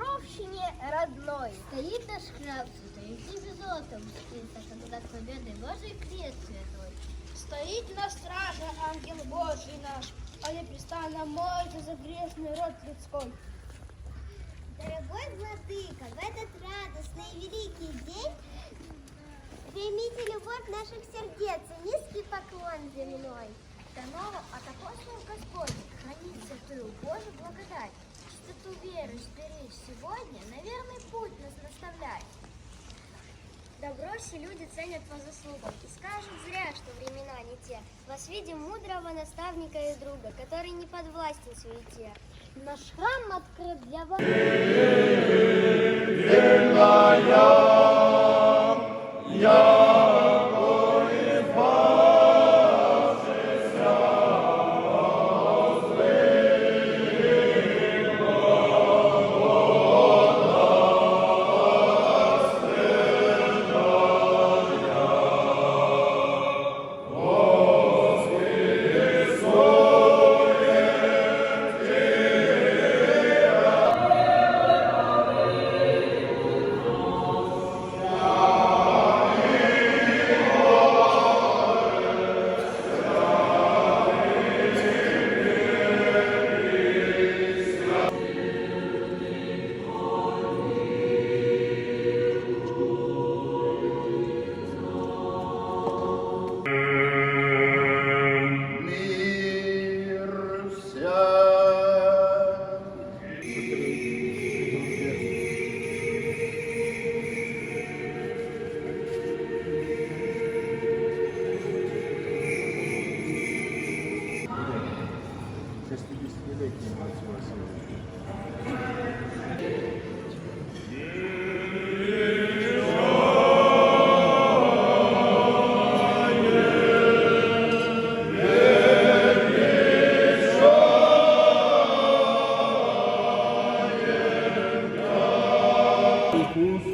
Дніпровщині родной. Стоит наш храм святым и золотом спится, Когда победы Божий крест святой. Стоит на страже ангел Божий наш, А непрестанно молится за грешный род людской. Дорогой владыка, в этот радостный и великий день Примите любовь наших сердец и низкий поклон земной. Данова от апостолов Господь, хранит святую Божью благодать чистоту веры сберечь сегодня, на верный путь нас наставлять. Добро все люди ценят по заслугам и скажут зря, что времена не те. Вас видим мудрого наставника и друга, который не подвластен суете. Наш храм открыт для вас.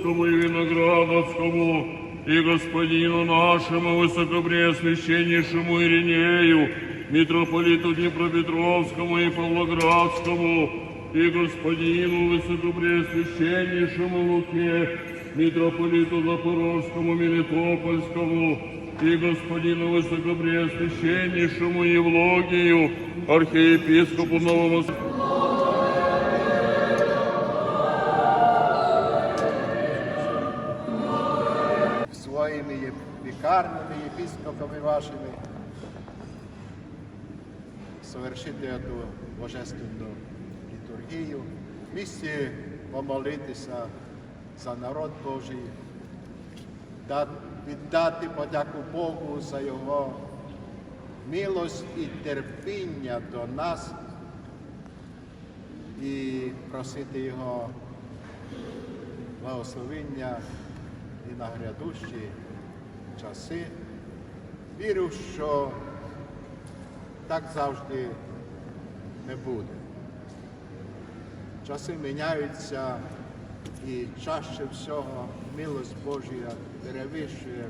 Кускому и Виноградовскому, и господину нашему высокопреосвященнейшему Иринею, митрополиту Днепропетровскому и Павлоградскому, и господину высокопреосвященнейшему Луке, митрополиту Запорожскому, Мелитопольскому, и господину высокопреосвященнейшему Евлогию, архиепископу Новомосковскому, Вікарнями, єпископами вашими. Совершити эту божественну літургію, в помолитися за народ Божий, віддати подяку Богу за Його милость і терпіння до нас і просити Його благословення і на грядущі часи. Вірю, що так завжди не буде. Часи міняються і чаще всього милость Божія перевищує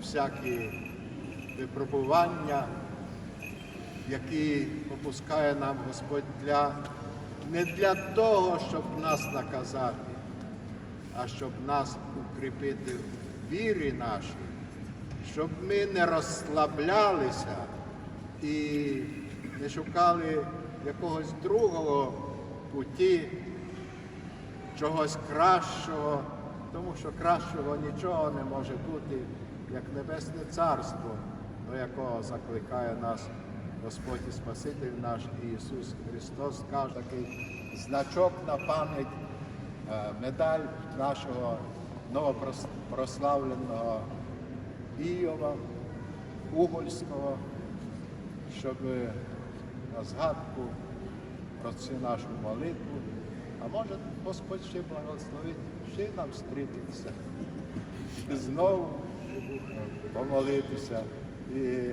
всякі випробування, які попускає нам Господь для, не для того, щоб нас наказати, а щоб нас укріпити в вірі нашій, щоб ми не розслаблялися і не шукали якогось другого путі, чогось кращого, тому що кращого нічого не може бути, як Небесне Царство, до якого закликає нас Господь і Спаситель наш Ісус Христос, каже такий значок на пам'ять е, медаль нашого новопрославленого Іова, Угольського, щоб на згадку про цю нашу молитву, а може Господь ще благословить, ще нам зустрітися знову помолитися. І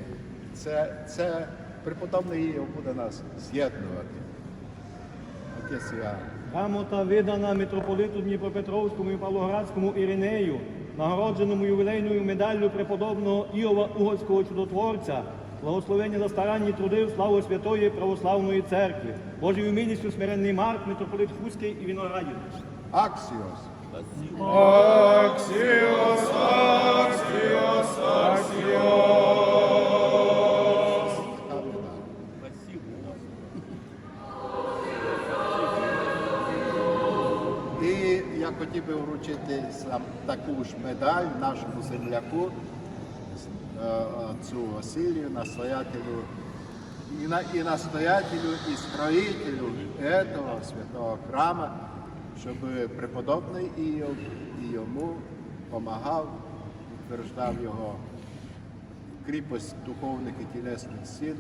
це, це преподобний Іов буде нас з'єднувати. Отець. Грамота видана митрополиту Дніпропетровському і Павлоградському Іринею, нагородженому ювілейною медаллю преподобного Іова Угорського чудотворця, благословення за старанні труди в славу Святої Православної Церкви, Божою милістю смиренний марк, митрополит Хуський і Віноградів. Аксіос! Аксіос! Аксіос! Хотів би вручити таку ж медаль нашому земляку, е, отцу Василію, настоятелю и, на, и настоятелю, и строителю этого святого храма, щоб преподобний і йому допомагав, утверждав його кріпость духовних і тілесних сил,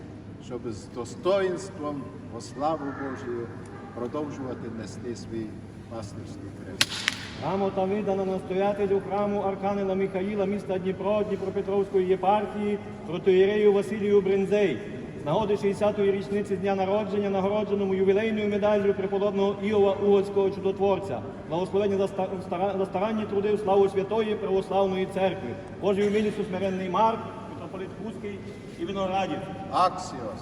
щоб з достоїнством во славу Божію продовжувати нести свій пастирський хрест. Грамота видана настоятелю храму Архангела Михаїла міста Дніпро Дніпропетровської єпархії протоєрею Василію Бринзей. З нагоди 60-ї річниці дня народження, нагородженому ювілейною медаллю преподобного Іова Угорського чудотворця. Благословення за, ста- стара- за старанні труди в славу Святої Православної Церкви. Божий милістю смиренний Марк, митрополит Хуський і Виноградів. Аксіос.